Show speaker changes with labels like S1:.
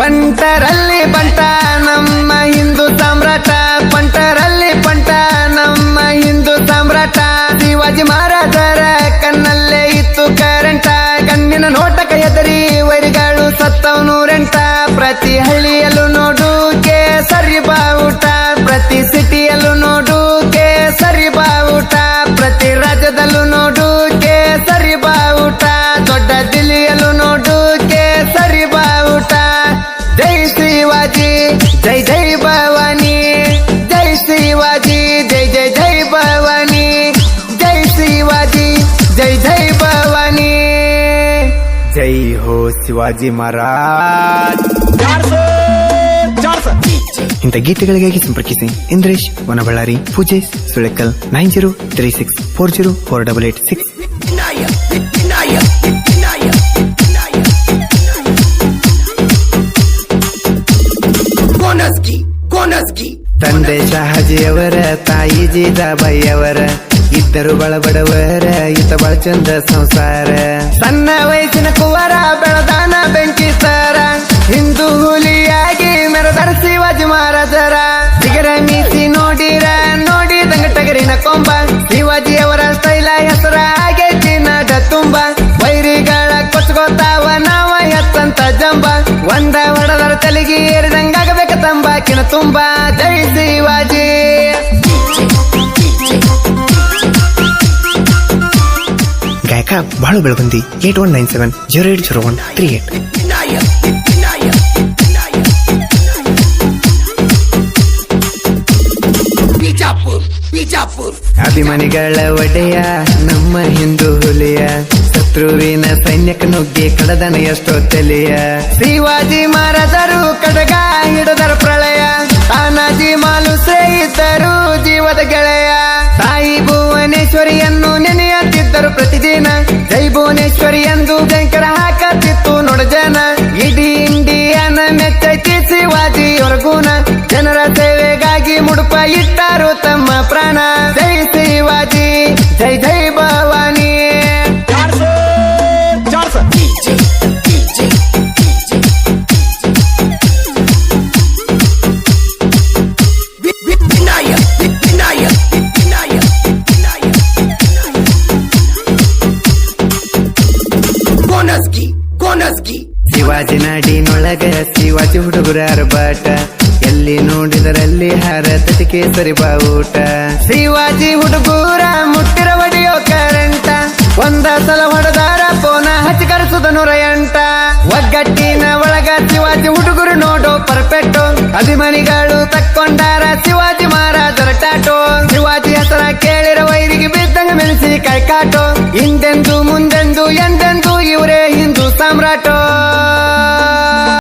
S1: ಪಂಟರಲ್ಲಿ ಪಂಟ, ನಮ್ಮ ಹಿಂದೂ ಸಾಮ್ರಾಟ. ಪಂಟರಲ್ಲಿ ಪಂಟ, ನಮ್ಮ ಹಿಂದೂ ಸಾಮ್ರಾಟ. ಶಿವಾಜಿ ಮಹಾರಾಜರ ಕಣ್ಣಲ್ಲೇ ಇತ್ತು ಕರೆಂಟ ಕಣ್ಣಿನ ನೋಟಕ ಎದರಿ ವೈರಿಗಳು ಸತ್ತವ್ ನೂರೆಂಟ ಪ್ರತಿ ಹಳ್ಳಿಯಲ್ಲೂ ನೋಡು ಕೇಸರಿ ಬಾವುಟ. ಪ್ರತಿ ಸಿಟಿಯಲ್ಲೂ ನೋಡು ಕೇಸರಿ ಬಾವುಟ. ಪ್ರತಿ ರಾಜ್ಯದಲ್ಲೂ ಜೈ ಹೋ ಶಿವಾಜಿ ಮಹಾರಾಜ್ ಇಂಥ ಗೀತೆಗಳಿಗಾಗಿ ಸಂಪರ್ಕಿಸಿ ಇಂದ್ರೇಶ್ ವನಬಳ್ಳಾರಿ ಪೂಜೆ Sulekal nine zero three six four zero four double eight six
S2: Konaski, Konaski.
S1: ತಂದೆ ಶಹಾಜಿಯವರ ತಾಯಿ ಜೀಜಾಬಾಯಿಯವರ ಇದ್ದರು ಬಳ ಬಡವರ ಇತ ಬಳ ಚಂದ ಸಂಸಾರ. ಸಣ್ಣ ವಯಸ್ಸಿನ ಕುವರ ಬೆಳದಾನ ಬೆಂಕಿ ಸರ. ಹಿಂದೂ ಹುಲಿಯಾಗಿ ಮೆರೆದರ ಶಿವಾಜಿ ಮಹಾರಾಜರ ಬಿಗರ ಮೀಸಿ ನೋಡಿರ, ನೋಡಿ ಟಗರಿನ ಕೊಂಬ. ಶಿವಾಜಿಯವರ ಸ್ಟೈಲ ಹೆಸರ ಆಗೈತಿ ನಡ ತುಂಬ. ವೈರಿಗಳ ಕೊಚ್ಕೋತಾವ ನಾವ ಎತ್ತಂತ ಜಂಬ. ಒಂದ ಒಡದರ ತಲೆಗೆ ಏರಿದಂಗಾಗಬೇಕ ತಂಬಾಕಿನ ತುಂಬ. ಜೈ ಶಿವಾಜಿ. ಗಾಯಕ ಬಹಳ Belagundi eight one nine seven zero
S2: eight zero one three eight.
S1: ಅಭಿಮಾನಿಗಳ ಒಡೆಯ, ನಮ್ಮ ಹಿಂದೂ ಹುಲಿಯ, ಶತ್ರುವಿನ ಸೈನ್ಯಕ್ಕೆ ನುಗ್ಗಿ ಕಡದನ ಎಷ್ಟೋ ತಲೆಯ ಶಿವಾಜಿ ಮಾರದರು ಕಡಗ ಹಿಡದರ ಪ್ರಳಯ ಪ್ರತಿದಿನ. ಜೈ ಭುವನೇಶ್ವರಿ ಎಂದು ಭಯಂಕರ ಹಾಕತ್ತಿತ್ತು ನೋಡ ಜನ. ಇಡೀ ಇಂಡಿಯನ ಮೆಚ್ಚೈತಿ ಶಿವಾಜಿ ಗುಣ. ಜನರ ಸೇವೆಗಾಗಿ ಮುಡುಪ ಇಟ್ಟರು ತಮ್ಮ ಪ್ರಾಣ. ಜೈ ಶಿವಾಜಿ, ಜೈ ಜೈ
S2: Konaski.
S1: ಶಿವಾಜಿ ನಾಡಿನೊಳಗ ಶಿವಾಜಿ ಹುಡುಗರ ಅರಬಾಟ ಎಲ್ಲಿ ನೋಡಿದರಲ್ಲಿ ಹಾರತತಿ ಕೇಸರಿ ಬಾವುಟ? ಶಿವಾಜಿ ಹುಡುಗರ ಮುಟ್ಟಿರ ಹೊಡೆಯೋ ಕರೆಂಟ ಒಂದ ಸಲ ಹೊಡೆದಾರ ಪೋನ ಹಚ್ಚಿ ಕರೆಸುದ ನೂರ ಎಂಟ ಒಗ್ಗಟ್ಟಿನ ಒಳಗ ಶಿವಾಜಿ ಹುಡುಗರು ನೋಡೋ ಪರ್ಫೆಕ್ಟು ಅಭಿಮಾನಿಗಳು ತಕ್ಕೊಂಡಾರ ಶಿವಾಜಿ ಮಹಾರಾಜರ ಟಾಟೋ. ಶಿವಾಜಿ ಹೆಸರ ಕೇಳಿರ ವೈರಿಗೆ ಬಿದ್ದಂಗ ಮೆಣಸಿ ಕೈಕಾಟೋ ಹಿಂದೆಂದು ಮುಂದೆಂದು ಹಿಂದೂ ಸಾಮ್ರಾಟೋ